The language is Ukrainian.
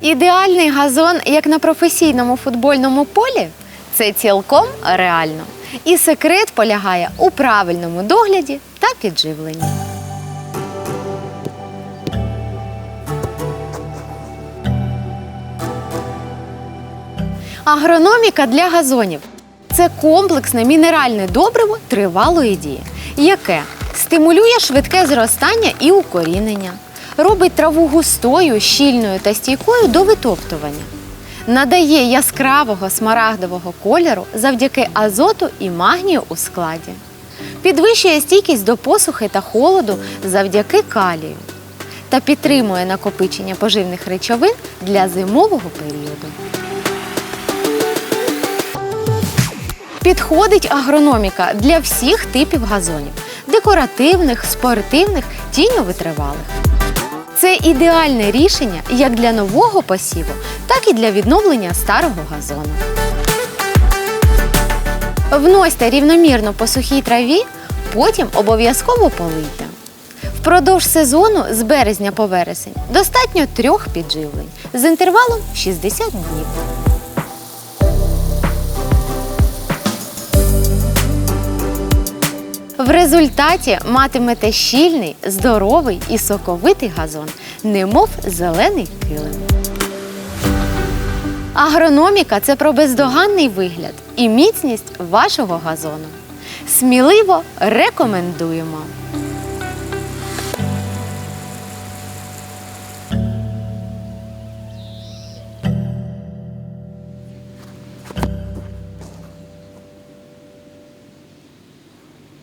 Ідеальний газон, як на професійному футбольному полі, це цілком реально. І секрет полягає у правильному догляді та підживленні. Агрономіка для газонів це комплексне мінеральне добриво тривалої дії, яке стимулює швидке зростання і укорінення, робить траву густою, щільною та стійкою до витоптування, надає яскравого смарагдового кольору завдяки азоту і магнію у складі, підвищує стійкість до посухи та холоду завдяки калію та підтримує накопичення поживних речовин для зимового періоду. Підходить агрономіка для всіх типів газонів декоративних, спортивних, тіньовитривалих. Це ідеальне рішення як для нового посіву, так і для відновлення старого газону. Вносьте рівномірно по сухій траві, потім обов'язково полийте. Впродовж сезону з березня по вересень достатньо трьох підживлень з інтервалом 60 днів. В результаті матимете щільний, здоровий і соковитий газон, немов зелений килим. Агрономіка це про бездоганний вигляд і міцність вашого газону. Сміливо рекомендуємо!